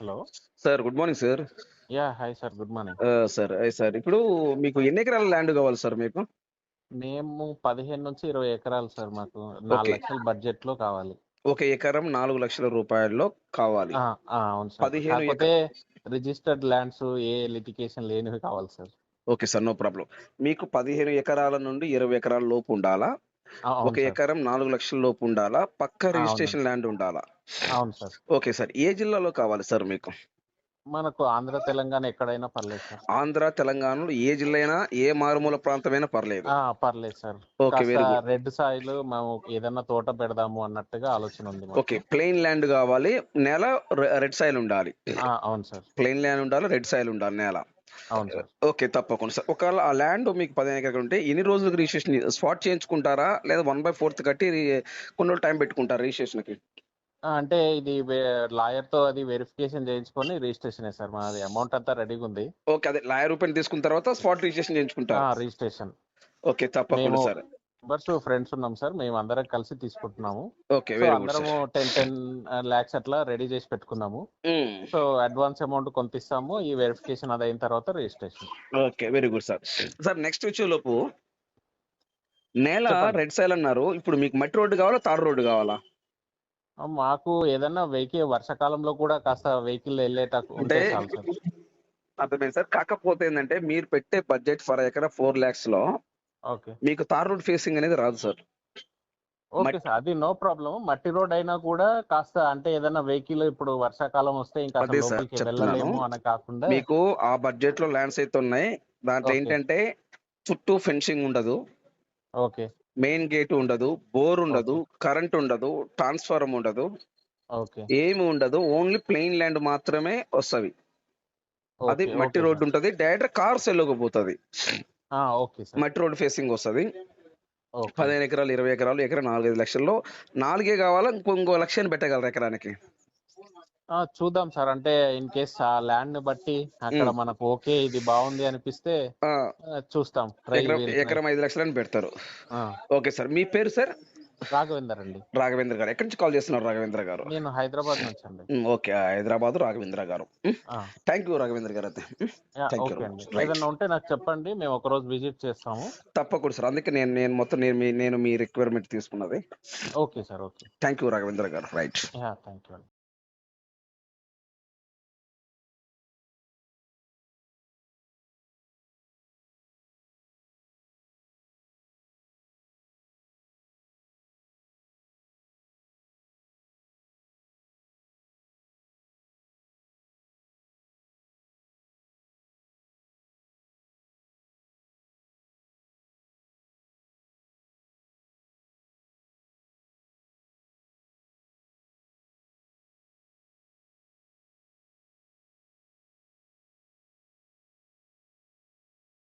Hello. Sir good morning sir. Yeah hi sir good morning. Sir sir ఇప్పుడు మీకు ఎన్ని ఎకరాల ల్యాండ్ కావాలి సార్ మీకు? మేము పదిహేను నుంచి ఇరవై ఎకరాలు సార్ మాకు నాలుగు. లక్షల బడ్జెట్లో కావాలి. ఒక ఎకరం నాలుగు లక్షల రూపాయల్లో కావాలి. ఆ, ఆ, అవును సార్. పదిహేను కాకపోతే రిజిస్టర్డ్ ల్యాండ్స్ ఏ లిటికేషన్ లేనివి కావాలి sir. Okay sir no problem. మీకు పదిహేను ఎకరాల నుండి ఇరవై ఎకరాల లోపు ఉండాలా? ఒక. ఎకరం నాలుగు లక్షల లోపు ఉండాలా? పక్క. రిజిస్ట్రేషన్ ల్యాండ్ ఉండాలా? అవును సార్. Okay sir. ఏ జిల్లాలో కావాలి సార్ మీకు? మనకు ఆంధ్ర తెలంగాణ ఎక్కడైనా పర్లేదు సార్. ఆంధ్ర తెలంగాణలో ఏ జిల్లా అయినా ఏ మారుమూల ప్రాంతమైనా పర్లేదు. ఆ, పర్లేదు సార్. ఓకే వెరీ కాస్త గుడ్. రెడ్ సాయిల్ మేము ఏదైనా తోట పెడదాము అన్నట్టుగా ఆలోచన ఉంది మాకు. ఓకే ప్లెయిన్ ల్యాండ్ కావాలి. నేల రెడ్ సాయిల్ ఉండాలి. ఆ, అవును సార్. ప్లెయిన్ ల్యాండ్ ఉండాలి రెడ్ సాయిల్ ఉండాలి నేల. అవును సార్. ఓకే తప్పకుండా సార్. ఒకవేళ ఆ ల్యాండ్ మీకు పదిహేను ఎకరాలు ఉంటే ఎన్ని రోజులకు రిజిస్ట్రేషన్ స్పాట్ చేయించుకుంటారా? లేదా వన్ బై ఫోర్త్ కట్టి కొన్ని రోజులు టైం పెట్టుకుంటారా రిజిస్ట్రేషన్కి ఆ, అంటే ఇది లాయర్తో అది వెరిఫికేషన్ చేయించుకొని రిజిస్ట్రేషన్ సార్. మాది అమౌంట్ అంతా రెడీగా ఉంది. ఓకే అదే లాయర్ రూపాయలు తీసుకున్న తర్వాత స్పాట్ రిజిస్ట్రేషన్ చేయించుకుంటారా. రిజిస్ట్రేషన్. ఓకే తప్పకుండా సార్. మెంబర్స్ ఫ్రెండ్స్ ఉన్నాం సార్. మేము అందరం కలిసి తీసుకుంటున్నాము. ఓకే అందరము టెన్ టెన్ లాక్స్ అట్లా రెడీ చేసి పెట్టుకున్నాము. సో అడ్వాన్స్ అమౌంట్ కొంత ఇస్తాము ఈ వెరిఫికేషన్ అది అయిన తర్వాత registration okay very good sir sir next వచ్చే లోపు నేల. రెడ్ సైల్ అన్నారు. ఇప్పుడు మీకు మట్టి రోడ్డు కావాలా తాడు రోడ్డు కావాలా? మాకు ఏదన్నా వెహికల్ వర్షాకాలంలో కూడా కాస్త వెహికల్ వెళ్ళేటట్టు అంటే అర్థమైంది సార్ కాకపోతే ఏంటంటే మీరు పెట్టే బడ్జెట్ ఫర్ ఎకరా ఫోర్ ల్యాక్స్లో మీకు తార్ రోడ్ ఫేసింగ్ అనేది రాదు సార్. ఓకే సార్ అది నో ప్రాబ్లం మట్టి రోడ్ అయినా కూడా కాస్త అంటే ఏదైనా వెహికల్ ఇప్పుడు వర్షాకాలం వస్తే ఇంకా కాకుండా మీకు ఆ బడ్జెట్లో ల్యాండ్స్ అయితే ఉన్నాయి. దాంట్లో. ఏంటంటే చుట్టూ ఫెన్సింగ్ ఉండదు. ఓకే. మెయిన్ గేట్ ఉండదు. బోర్ ఉండదు. కరెంట్ ఉండదు. ట్రాన్స్ఫార్మర్ ఉండదు. ఏమి ఉండదు. ఓన్లీ ప్లెయిన్ ల్యాండ్ మాత్రమే వస్తది. అది మట్టి రోడ్డు. ఉంటది. డైరెక్ట్ కార్స్ వెళ్ళకపోతుంది ఆ, ఓకే సార్. మట్టి రోడ్ ఫేసింగ్ వస్తది. పదిహేను ఎకరాలు ఇరవై ఎకరాలు ఎకరా నాలుగైదు లక్షల్లో. నాలుగే కావాలా ఇంకో ఇంకో లక్షని పెట్టగలరు ఎకరానికి? ఆ, చూద్దాం సార్. అంటే ఇన్ కేస్ ఆ ల్యాండ్ని బట్టి అక్కడ. మనకు ఓకే ఇది బాగుంది అనిపిస్తే చూస్తాం. ఎకరం ఐదు లక్షలని పెడతారు. Okay sir. మీ పేరు సార్? రాఘవేందర్ అండి. రాఘవేంద్ర గారు. ఎక్కడి నుంచి కాల్ చేస్తున్నారు రాఘవేంద్ర గారు? నేను హైదరాబాద్ నుంచి అండి. ఓకే. హైదరాబాద్ రాఘవేంద్ర గారు. థ్యాంక్ యూ రాఘవేంద్ర గారు అయితే. ఏదన్నా ఉంటే నాకు చెప్పండి. మేము ఒక రోజు విజిట్ చేస్తాము. తప్పకుండా సార్. అందుకే నేను నేను మొత్తం నేను మీ నేను మీ రిక్వైర్మెంట్ తీసుకున్నది. Okay sir okay. Thank you Raghavendra garu. Right thank you